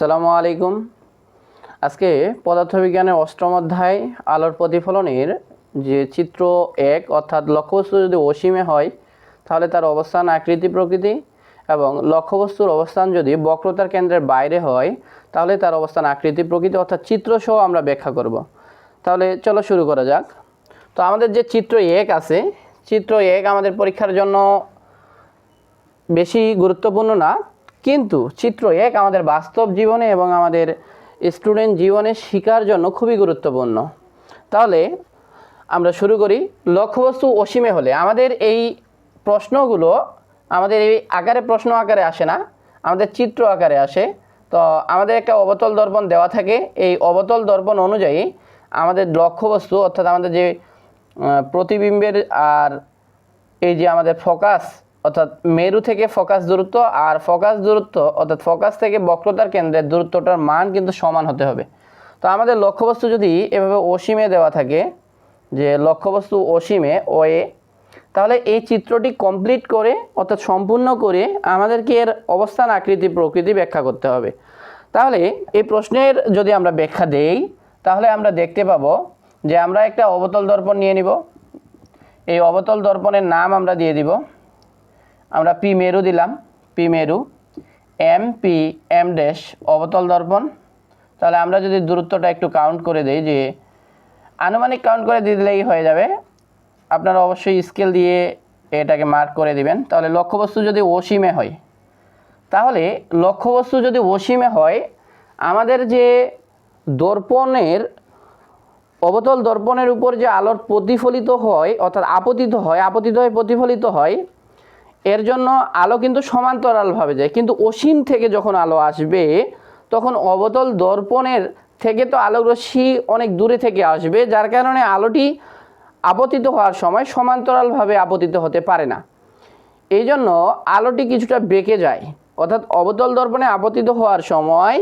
আসসালামু আলাইকুম। আজকে পদার্থবিজ্ঞানের অষ্টম অধ্যায় আলোর প্রতিফলনের যে চিত্র এক, অর্থাৎ লক্ষ্যবস্তু যদি অসীমে হয়, তাহলে তার অবস্থান আকৃতি প্রকৃতি এবং লক্ষ্যবস্তুর অবস্থান যদি বক্রতার কেন্দ্রের বাইরে হয়, তাহলে তার অবস্থান আকৃতি প্রকৃতি, অর্থাৎ চিত্রসহ আমরা ব্যাখ্যা করব। তাহলে চলো শুরু করা যাক। তো আমাদের যে চিত্র এক আছে, চিত্র এক আমাদের পরীক্ষার জন্য বেশি গুরুত্বপূর্ণ না কিন্তু চিত্র এক আমাদের বাস্তব জীবনে এবং আমাদের স্টুডেন্ট জীবনে শিকার জন্য খুবই গুরুত্বপূর্ণ। তাহলে আমরা শুরু করি লক্ষ্যবস্তু অসীমে হলে। আমাদের এই প্রশ্নগুলো, আমাদের এই আকারে প্রশ্ন আকারে আসে না, আমাদের চিত্র আকারে আসে। তো আমাদের একটা অবতল দর্পণ দেওয়া থাকে। এই অবতল দর্পণ অনুযায়ী আমাদের লক্ষ্যবস্তু, অর্থাৎ আমাদের যে প্রতিবিম্বের আর এই যে আমাদের ফোকাস অর্থাৎ মেরু থেকে ফোকাস দূরত্ব আর ফোকাস দূরত্ব, অর্থাৎ ফোকাস থেকে বক্রতার কেন্দ্রের দূরত্বটার মান কিন্তু সমান হতে হবে। তো আমাদের লক্ষ্যবস্তু যদি এভাবে অসীমে দেওয়া থাকে, যে লক্ষ্যবস্তু অসীমে ও এ তাহলে এই চিত্রটি কমপ্লিট করে, অর্থাৎ সম্পূর্ণ করে আমাদেরকে এর অবস্থান আকৃতি প্রকৃতি ব্যাখ্যা করতে হবে। তাহলে এই প্রশ্নের যদি আমরা ব্যাখ্যা দেই, তাহলে আমরা দেখতে পাবো যে আমরা একটা অবতল দর্পণ নিয়ে নিব। এই অবতল দর্পণের নাম আমরা দিয়ে দিব আমরা পি মেরু দিলাম, পি মেরু, এম, পি, এম ড্যাশ, অবতল দর্পণ। তাহলে আমরা যদি দূরত্বটা একটু কাউন্ট করে দিই যে আনুমানিক কাউন্ট করে দিয়ে দিলেই হয়ে যাবে। আপনারা অবশ্যই স্কেল দিয়ে এটাকে মার্ক করে দিবেন। তাহলে লক্ষ্যবস্তু যদি অসীমে হয়, তাহলে লক্ষ্যবস্তু যদি অসীমে হয়, আমাদের যে দর্পণের, অবতল দর্পণের উপর যে আলোর প্রতিফলিত হয়, অর্থাৎ আপতিত হয়, আপতিত হয়ে প্রতিফলিত হয় এর জন্য আলো কিন্তু সমান্তরালভাবে যায়। কিন্তু অসীম থেকে যখন আলো আসবে, তখন অবতল দর্পণের থেকে তো আলোরশ্মি অনেক দূরে থেকে আসবে, যার কারণে আলোটি আপতিত হওয়ার সময় সমান্তরালভাবে আপতিত হতে পারে না। এই জন্য আলোটি কিছুটা বেঁকে যায়। অর্থাৎ অবতল দর্পণে আপতিত হওয়ার সময়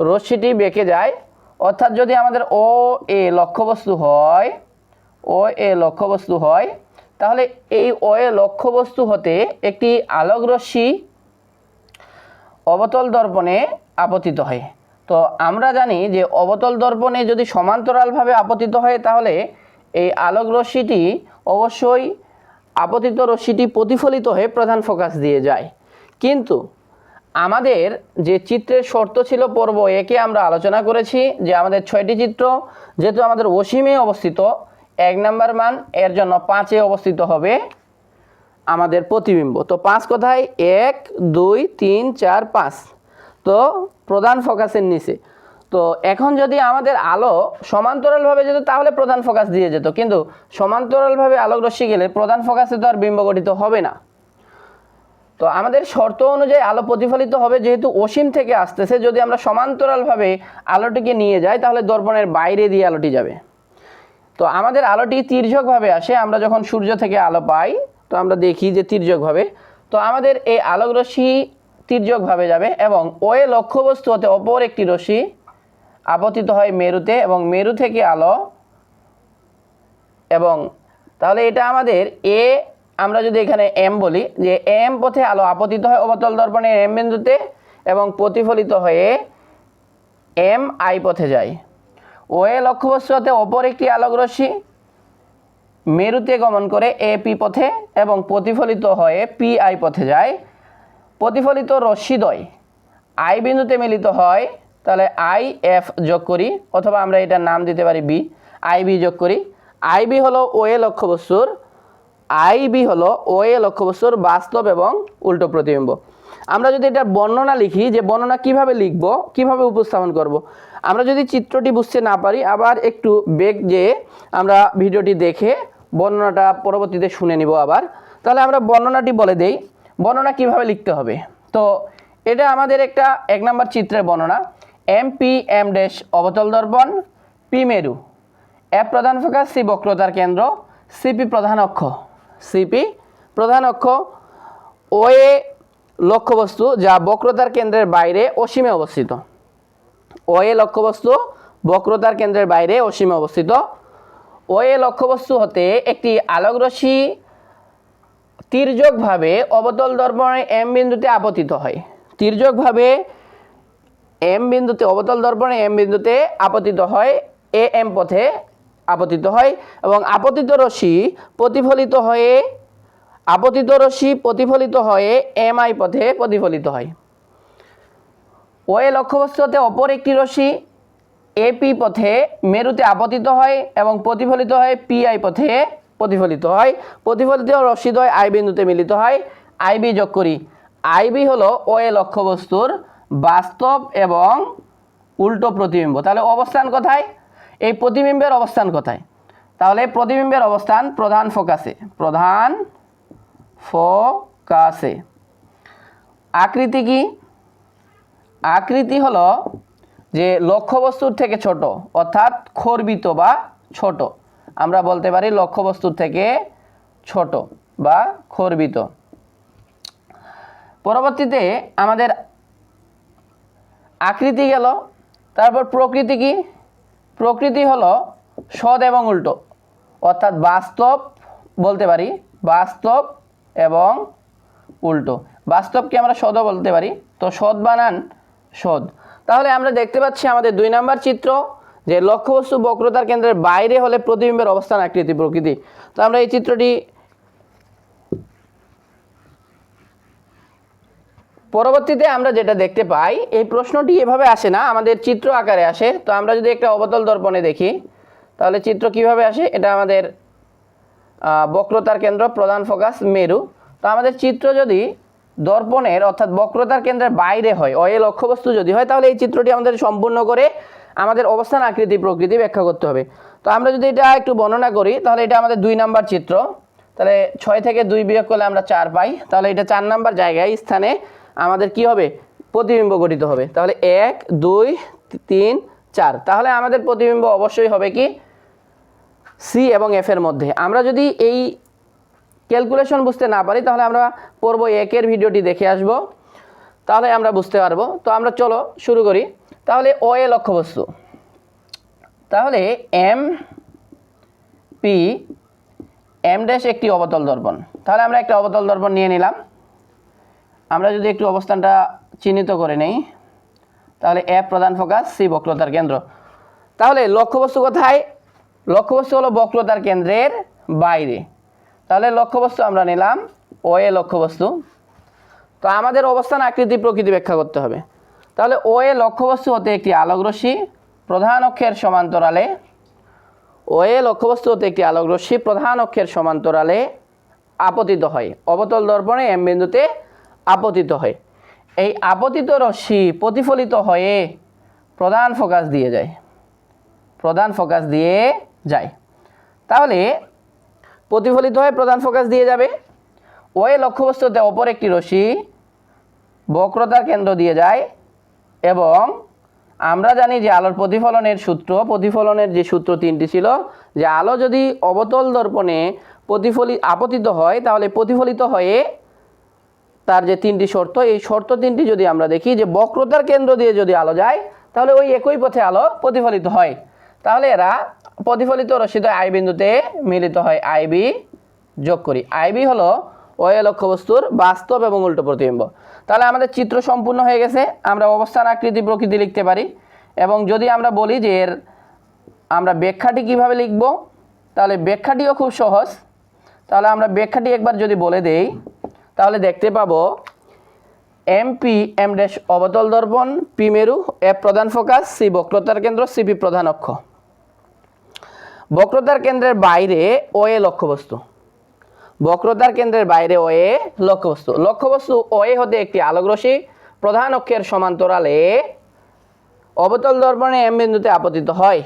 রশ্মিটি বেঁকে যায়। অর্থাৎ যদি আমাদের ও এ লক্ষ্যবস্তু হয় ও এ লক্ষ্যবস্তু হয় তাহলে এই এ লক্ষ্যবস্তু হতে একটি আলোক রশ্মি অবতল দর্পণে আপতিত হয়। তো আমরা জানি যে অবতল দর্পণে যদি সমান্তরালভাবে আপতিত হয়, তাহলে এই আলোক রশ্মিটি অবশ্যই আপতিত রশ্মিটি প্রতিফলিত হয়ে প্রধান ফোকাস দিয়ে যায়। কিন্তু আমাদের যে চিত্রের শর্ত ছিল পর্ব একে আমরা আলোচনা করেছি, যে আমাদের ছয়টি চিত্র, যেহেতু আমাদের অসীমে অবস্থিত এক নাম্বার মান, এর জন্য পাঁচে অবস্থিত হবে আমাদের প্রতিবিম্ব। তো পাঁচ কোথায়? এক, দুই, তিন, চার, পাঁচ। তো প্রধান ফোকাসের নিচে। তো এখন যদি আমাদের আলো সমান্তরালভাবে যেত, তাহলে প্রধান ফোকাস দিয়ে যেত। কিন্তু সমান্তরালভাবে আলোক রশ্মি গেলে প্রধান ফোকাসে তো আর বিম্ব গঠিত হবে না। তো আমাদের শর্ত অনুযায়ী আলো প্রতিফলিত হবে, যেহেতু অসীম থেকে আসতেছে। যদি আমরা সমান্তরালভাবে আলোটিকে নিয়ে যাই, তাহলে দর্পণের বাইরে দিয়ে আলোটি যাবে। তো আমাদের আলোটি তির্যকভাবে আসে, আমরা যখন সূর্য থেকে আলো পাই, তো আমরা দেখি যে তির্যকভাবে। তো আমাদের এই আলোক রশ্মি তির্যকভাবে যাবে এবং ওয়ে লক্ষ্যবস্তু হতে অপর একটি রশ্মি আপতিত হয় মেরুতে এবং মেরু থেকে আলো এবং তাহলে এটা আমাদের এ, আমরা যদি এখানে এম বলি, যে এম পথে আলো আপতিত হয় অবতল দর্পণের এম বিন্দুতে এবং প্রতিফলিত হয়ে এম আই পথে যায়। ওয়ে লক্ষ্যবস্তু হতে অপর একটি আলোক রশ্মি মেরুতে গমন করে এ পি পথে এবং প্রতিফলিত হয়ে পি আই পথে যায়। প্রতিফলিত রশ্মিদ্বয় আই বিন্দুতে মিলিত হয়, তাহলে আই এফ যোগ করি, অথবা আমরা এটার নাম দিতে পারি বি আই বি যোগ করি। আই বি হলো ওয়ে লক্ষ্যবস্তুর আই বি হলো ওয়ে লক্ষ্যবস্তুর বাস্তব এবং উল্টো প্রতিবিম্ব। আমরা যদি এটা বর্ণনা লিখি যে বর্ণনা কীভাবে লিখব, কীভাবে উপস্থাপন করব। আমরা যদি চিত্রটি বুঝতে না পারি, আবার একটু বেগ যে আমরা ভিডিওটি দেখে বর্ণনাটা পরবর্তীতে শুনে নিব আবার, তাহলে আমরা বর্ণনাটি বলে দেই, বর্ণনা কীভাবে লিখতে হবে তো এটা আমাদের একটা এক নম্বর চিত্রের বর্ণনা এম পি এম ড্যাশ অবতল দর্পণ, পি মেরু, এফ প্রধান ফোকাস, সি বক্রতার কেন্দ্র সিপি প্রধান অক্ষ সিপি প্রধান অক্ষ, ও এ লক্ষ্যবস্তু যা বক্রতার কেন্দ্রের বাইরে অসীমে অবস্থিত। ও এ লক্ষ্যবস্তু বক্রতার কেন্দ্রের বাইরে অসীমে অবস্থিত। ও এ লক্ষ্যবস্তু হতে একটি আলোক রশ্মি তির্যকভাবে অবতল দর্পণে এম বিন্দুতে আপতিত হয়। তির্যকভাবে এম বিন্দুতে অবতল দর্পণে এম বিন্দুতে আপতিত হয়, এ এম পথে আপতিত হয় এবং আপতিত রশ্মি প্রতিফলিত হয়ে আপতিত রশ্মি প্রতিফলিত হয়ে এম আই পথে প্রতিফলিত হয়। ওয়ে লক্ষ্যবস্তু হতে অপর একটি রশ্মি এপি পথে মেরুতে আপতিত হয় এবং প্রতিফলিত হয় পিআই পথে প্রতিফলিত হয়। প্রতিফলিত রশ্মিদ্বয় আই বিন্দুতে মিলিত হয়। আইবি যোগ করি। আইবি হলো ওয়ে লক্ষ্যবস্তুর বাস্তব এবং উল্টো প্রতিবিম্ব। তাহলে অবস্থান কোথায়? এই প্রতিবিম্বের অবস্থান কোথায়? তাহলে প্রতিবিম্বের অবস্থান প্রধান ফোকাসে, প্রধান ফোকাসে। আকৃতি কি? আকৃতি হলো যে লক্ষ্যবস্তুর থেকে ছোট, অর্থাৎ খর্বিত বা ছোট। আমরা বলতে পারি লক্ষ্যবস্তুর থেকে ছোট বা খর্বিত। পরবর্তীতে আমাদের আকৃতি গেল, তারপর প্রকৃতি কি? প্রকৃতি হলো সদ এবং উল্টো, অর্থাৎ বাস্তব বলতে পারি বাস্তব এবং উল্টো। বাস্তবকে আমরা সদও বলতে পারি? তো সদ বানান সদ। তাহলে আমরা দেখতে পাচ্ছি আমাদের দুই নাম্বার চিত্র, যে লক্ষ্যবস্তু বক্রতার কেন্দ্রের বাইরে হলে প্রতিবিম্বের অবস্থান আকৃতি প্রকৃতি। তো আমরা এই চিত্রটি পরবর্তীতে আমরা যেটা দেখতে পাই, এই প্রশ্নটি এভাবে আসে না, আমাদের চিত্র আকারে আসে। তো আমরা যদি একটা অবতল দর্পণে দেখি, তাহলে চিত্র কীভাবে আসে? এটা আমাদের বক্রতার কেন্দ্র প্রধান ফোকাস মেরু। তো আমাদের চিত্র যদি দর্পণের, অর্থাৎ বক্রতার কেন্দ্রের বাইরে হয়, অয়ে লক্ষ্যবস্তু যদি হয়, তাহলে এই চিত্রটি আমাদের সম্পূর্ণ করে আমাদের অবস্থান আকৃতি প্রকৃতি ব্যাখ্যা করতে হবে। তো আমরা যদি এটা একটু বর্ণনা করি, তাহলে এটা আমাদের দুই নাম্বার চিত্র। তাহলে ছয় থেকে দুই বিয়োগ করলে আমরা চার পাই। তাহলে এটা চার নাম্বার জায়গায়, স্থানে আমাদের কি হবে? প্রতিবিম্ব গঠিত হবে। তাহলে এক, দুই, তিন, চার। তাহলে আমাদের প্রতিবিম্ব অবশ্যই হবে কি? সি এবং এফ এর মধ্যে। আমরা যদি এই ক্যালকুলেশন বুঝতে না পারি, তাহলে আমরা পর্ব একের ভিডিওটি দেখে আসব। তাহলে আমরা বুঝতে পারব। তো আমরা চলো শুরু করি। তাহলে ও এ লক্ষ্যবস্তু। তাহলে এম পি এম ড্যাশ একটি অবতল দর্পণ। তাহলে আমরা একটা অবতল দর্পণ নিয়ে নিলাম। আমরা যদি একটু অবস্থানটা চিহ্নিত করে নেই, তাহলে এফ প্রধান ফোকাস সি বক্রতার কেন্দ্র। তাহলে লক্ষ্যবস্তু কোথায়? লক্ষ্যবস্তু হলো বক্রতার কেন্দ্রের বাইরে। তাহলে লক্ষ্যবস্তু আমরা নিলাম ও এ লক্ষ্যবস্তু। তো আমাদের অবস্থান আকৃতি প্রকৃতি ব্যাখ্যা করতে হবে। তাহলে ও এ লক্ষ্যবস্তু হতে একটি আলোকরশ্মি প্রধান অক্ষের সমান্তরালে। ও এ লক্ষ্যবস্তু হতে একটি আলোকরশ্মি প্রধান অক্ষের সমান্তরালে আপতিত হয়। অবতল দর্পণে এম বিন্দুতে আপতিত হয়। এই আপতিত রশ্মি প্রতিফলিত হয়ে প্রধান ফোকাস দিয়ে যায়। প্রধান ফোকাস দিয়ে যায় তাহলে প্রতিফলিত হয়ে প্রধান ফোকাস দিয়ে যাবে। ওই লক্ষ্যবস্তুতে অপর একটি রশ্মি বক্রতার কেন্দ্র দিয়ে যায় এবং আমরা জানি যে আলোর প্রতিফলনের সূত্র, প্রতিফলনের যে সূত্র তিনটি ছিল, যে আলো যদি অবতল দর্পণে প্রতিফলি, আপতিত হয়, তাহলে প্রতিফলিত হয়ে তার যে তিনটি শর্ত, এই শর্ত তিনটি যদি আমরা দেখি, যে বক্রতার কেন্দ্র দিয়ে যদি আলো যায়, তাহলে ওই একই পথে আলো প্রতিফলিত হয়। তাহলে এরা প্রতিফলিত রশ্মিত আই বিন্দুতে মিলিত হয় আইবি যোগ করি। আইবি হলো ওই লক্ষ্যবস্তুর বাস্তব এবং উল্টো প্রতিবিম্ব। তাহলে আমাদের চিত্র সম্পূর্ণ হয়ে গেছে, আমরা অবস্থান আকৃতি প্রকৃতি লিখতে পারি। এবং যদি আমরা বলি যে এর, আমরা ব্যাখ্যাটি কীভাবে লিখব, তাহলে ব্যাখ্যাটিও খুব সহজ। তাহলে আমরা ব্যাখ্যাটি একবার যদি বলে দেই, তাহলে দেখতে পাবো এমপি এম ড্যাশ অবতল দর্পণ, পি মেরু, এফ প্রধান ফোকাস, সি বক্রতার কেন্দ্র সিপি প্রধান অক্ষ। বক্রতার কেন্দ্রের বাইরে ও এ লক্ষ্যবস্তু। বক্রতার কেন্দ্রের বাইরে ও এ লক্ষ্যবস্তু। লক্ষ্যবস্তু ও এ হতে একটি আলোকরশ্মি। প্রধান অক্ষের সমান্তরালে অবতল দর্পণে এম বিন্দুতে আপতিত হয়।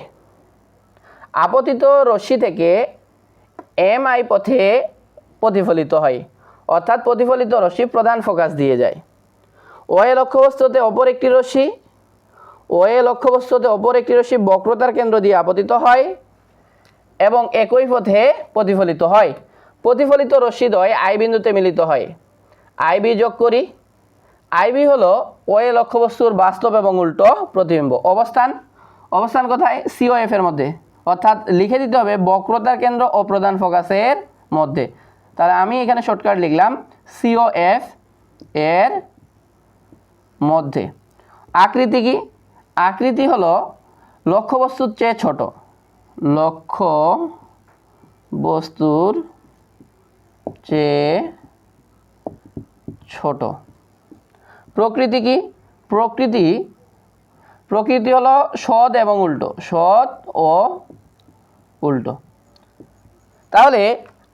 আপতিত রশ্মি থেকে এম আই পথে প্রতিফলিত হয়। অর্থাৎ প্রতিফলিত রশ্মি প্রধান ফোকাস দিয়ে যায়। ও এ লক্ষ্যবস্তুতে অপর একটি রশ্মি। ও এ লক্ষ্যবস্তুতে অপর একটি রশ্মি বক্রতার কেন্দ্র দিয়ে আপতিত হয়। এবং একই পথে প্রতিফলিত হয়। প্রতিফলিত রশ্মিদ্বয় আই বিন্দুতে মিলিত হয়। আইবি যোগ করি। আইবি হলো ও এ লক্ষ্যবস্তুর বাস্তব এবং উল্টো প্রতিবিম্ব। অবস্থান অবস্থান কোথায়? সিওএফ এর মধ্যে। অর্থাৎ লিখে দিতে হবে বক্রতার কেন্দ্র ও প্রধান ফোকাসের মধ্যে। তাহলে আমি এখানে শর্টকাট লিখলাম সিওএফ এর মধ্যে। আকৃতি কি? আকৃতি হলো লক্ষ্যবস্তুর চেয়ে ছোট। লক্ষ্য বস্তুর চেয়ে ছোট। প্রকৃতি কি? প্রকৃতি প্রকৃতি হলো সৎ এবং উল্টো, সৎ ও উল্টো। তাহলে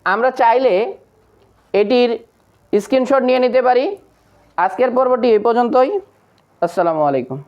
আমরা চাইলে এটির স্ক্রিনশট নিয়ে নিতে পারি। আজকের পর্বটি এই পর্যন্তই। আসসালামু আলাইকুম।